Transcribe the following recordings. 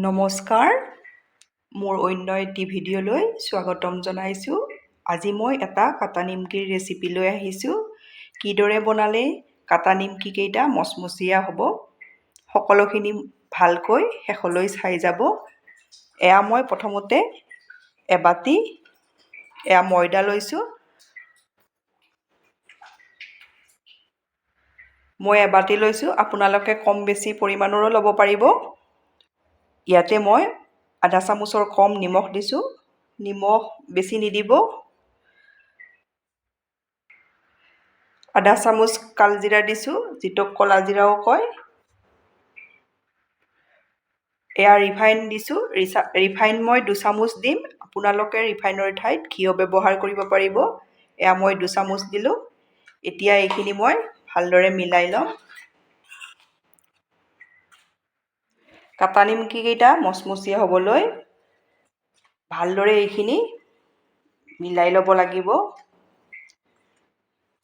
নমস্কাৰ। মোৰ অন্য এটি ভিডিঅ'লৈ স্বাগতম জনাইছোঁ। আজি মই এটা কাটা নিমকিৰ ৰেচিপি লৈ আহিছোঁ। কিদৰে বনালে কাটা নিমকিকেইটা মচমচীয়া হ'ব সকলোখিনি ভালকৈ শেষলৈ চাই যাব। এয়া মই প্ৰথমতে এবাতি এয়া ময়দা লৈছোঁ। মই এবাতি লৈছোঁ। আপোনালোকে কম বেছি পৰিমাণৰো ল'ব পাৰিব। ইয়াতে মই আধা চামুচৰ কম নিমখ দিছোঁ। নিমখ বেছি নিদিব। আধা চামুচ কালজিৰা দিছোঁ, যিটোক ক'লা জিৰাও কয়। এয়া ৰিফাইন দিছোঁ। ৰিচা ৰিফাইন মই দুচামুচ দিম। আপোনালোকে ৰিফাইনৰ ঠাইত ঘিও ব্যৱহাৰ কৰিব পাৰিব। এয়া মই দুচামুচ দিলোঁ। এতিয়া এইখিনি মই ভালদৰে মিলাই ল'ম। কাটা নিমকিকেইটা মচমচীয়া হ'বলৈ, ভালদৰে এইখিনি মিলাই ল'ব লাগিব।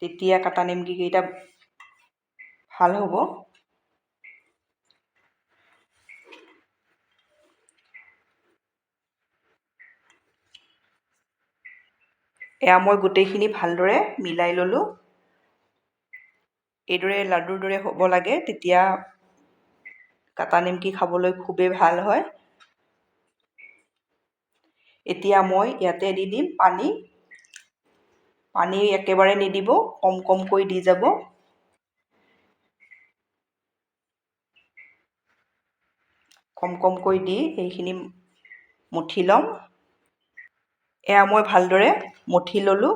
তেতিয়া কাটা নিমকিকেইটা ভালো হ'ব। এয়া মই গোটেইখিনি ভালদৰে মিলাই ল'লোঁ। এইদৰে লাডুৰ দৰে হ'ব লাগে, তেতিয়া কাটা নিমকি খাবলৈ খুবেই ভালো হয়। এতিয়া মই ইয়াতে দি দিম পানী। পানী একেবাৰে নিদিব কম কমকৈ দি যাব। কম কমকৈ দি এইখিনি মুঠি ল'ম। এয়া মই ভালদৰে মঠি ল'লোঁ।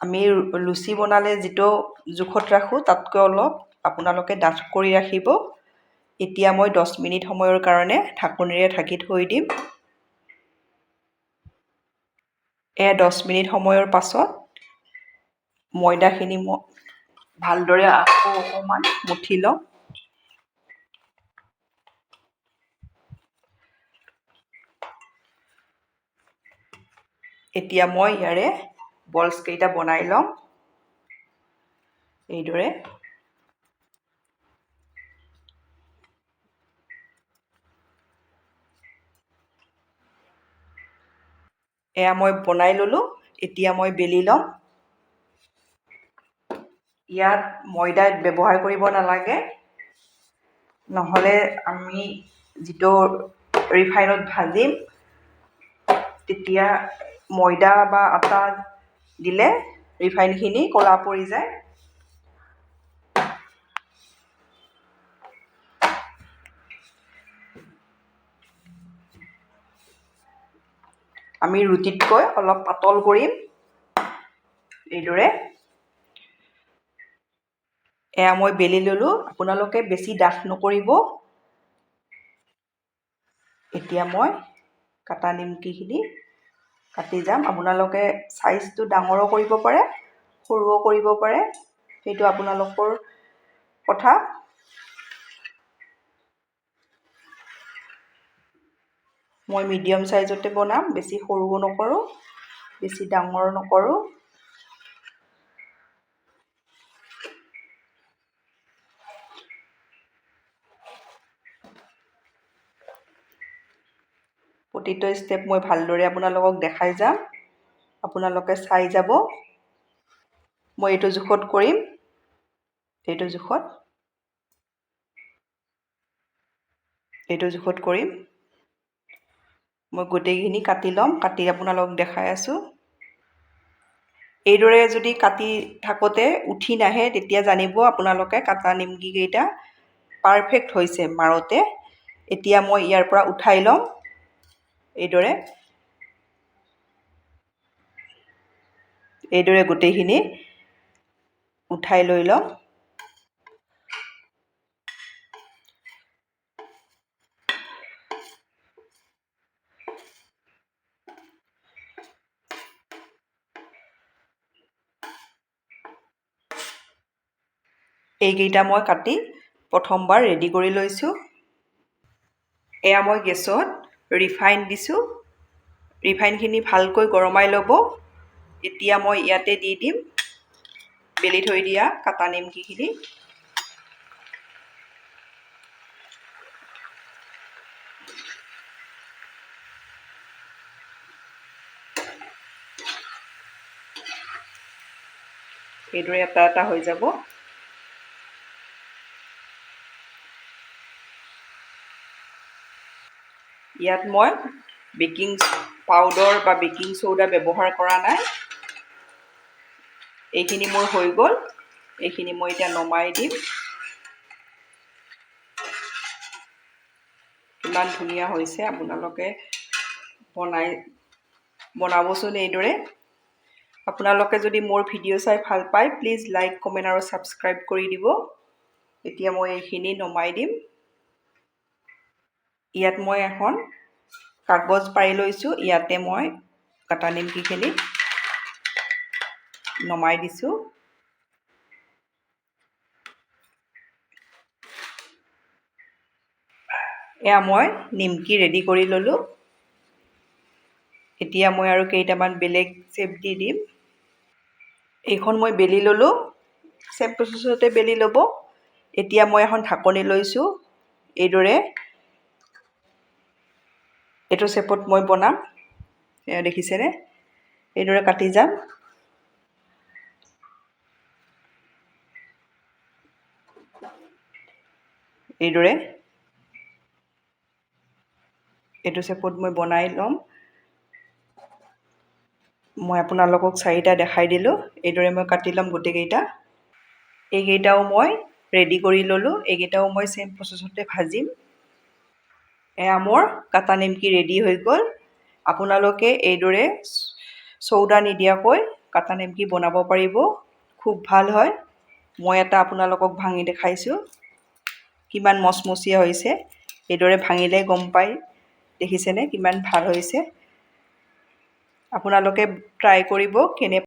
আমি লুচি বনালে যিটো জোখত ৰাখোঁ, তাতকৈ অলপ আপোনালোকে ডাঠ কৰি ৰাখিব। এতিয়া মই দহ মিনিট সময়ৰ কাৰণে ঢাকনিৰে ঢাকি থৈ দিম। এয়া দহ মিনিট সময়ৰ পাছত ময়দাখিনি মই ভালদৰে আকৌ অকণমান মঠি ল'ম। এতিয়া মই ইয়াৰে বলছকেইটা বনাই ল'ম। এইদৰে। এয়া মই বনাই ল'লোঁ এতিয়া মই বেলি ল'ম। ইয়াত ময়দা ব্যৱহাৰ কৰিব নালাগে। নহ'লে আমি যিটো ৰিফাইনত ভাজিম তেতিয়া ময়দা বা আটা দিলে ৰিফাইনখিনি ক'লা পৰি যায়। আমি ৰুটিতকৈ অলপ পাতল কৰিম। এইদৰে। এয়া মই বেলি ল'লোঁ। আপোনালোকে বেছি ডাঠ নকৰিব। এতিয়া মই কাটা নিমকিখিনি কাটি যাম। আপোনালোকে চাইজটো ডাঙৰো কৰিব পাৰে সৰুও কৰিব পাৰে। সেইটো আপোনালোকৰ কথা। মই মিডিয়াম চাইজতে বনাম বেছি সৰুও নকৰোঁ বেছি ডাঙৰ নকৰোঁ। প্ৰতিটো ষ্টেপ মই ভালদৰে আপোনালোকক দেখাই যাম। আপোনালোকে চাই যাব। মই এইটো জোখত কৰিম। এইটো জোখত। এইটো জোখত কৰিম। মই গোটেইখিনি কাটি ল'ম কাটি আপোনালোকক দেখাই আছোঁ। এইদৰে যদি কাটি থাকোঁতে উঠি নাহে তেতিয়া জানিব আপোনালোকে কাটা নিমকিকেইটা পাৰফেক্ট হৈছে মাৰোঁতে। এতিয়া মই ইয়াৰ পৰা উঠাই ল'ম। এইদৰে। এইদৰে গোটেইখিনি উঠাই লৈ ল'ম। এইকেইটা মই কাটি প্ৰথমবাৰ ৰেডি কৰি লৈছোঁ। এয়া মই গেছত ৰিফাইন দিছোঁ। ৰিফাইনখিনি ভালকৈ গৰমাই ল'ব। এতিয়া মই ইয়াতে দি দিম। বেলি থৈ দিয়া কাটা নিমকিখিনি এইদৰে এটা এটা হৈ যাব। ইয়াত মই বেকিং পাউডাৰ বা বেকিং চ'ডা ব্যৱহাৰ কৰা নাই। এইখিনি মোৰ হৈ গ'ল। এইখিনি মই এতিয়া নমাই দিম। কিমান ধুনীয়া হৈছে আপোনালোকে বনাই বনাবচোন এইদৰে। আপোনালোকে যদি মোৰ ভিডিঅ' চাই ভাল পায় প্লিজ লাইক কমেণ্ট আৰু ছাবস্ক্ৰাইব কৰি দিব। এতিয়া মই এইখিনি নমাই দিম। ইয়াত মই এখন কাগজ পাৰি লৈছোঁ ইয়াতে মই কাটা নিমকিখিনি নমাই দিছোঁ। এয়া মই নিমকি ৰেডি কৰি ল'লোঁ। এতিয়া মই আৰু কেইটামান বেলেগ চেপ দি দিম। এইখন মই বেলি ল'লোঁ চেম প্ৰচেছতে বেলি ল'ব। এতিয়া মই এখন ঢাকনি লৈছোঁ এইদৰে এইটো চেপত মই বনাম। দেখিছেনে এইদৰে কাটি যাম। এইদৰে। এইটো চেপত মই বনাই ল'ম। মই আপোনালোকক চাৰিটা দেখাই দিলোঁ। এইদৰে মই কাটি ল'ম গোটেইকেইটা। এইকেইটাও মই ৰেডি কৰি ল'লোঁ। এইকেইটাও মই চেম প্ৰচেছতে ভাজিম। এয়া মোৰ কাটা নিমকি ৰেডি হৈ গ'ল। আপোনালোকে এইদৰে চৌদা নিদিয়াকৈ কাটা নিমকি বনাব পাৰিব। খুব ভাল হয়। মই এটা আপোনালোকক ভাঙি দেখাইছোঁ। কিমান মচমচীয়া হৈছে। এইদৰে ভাঙিলে গম পায় দেখিছেনে? কিমান ভাল হৈছে। আপোনালোকে ট্ৰাই কৰিব কেনে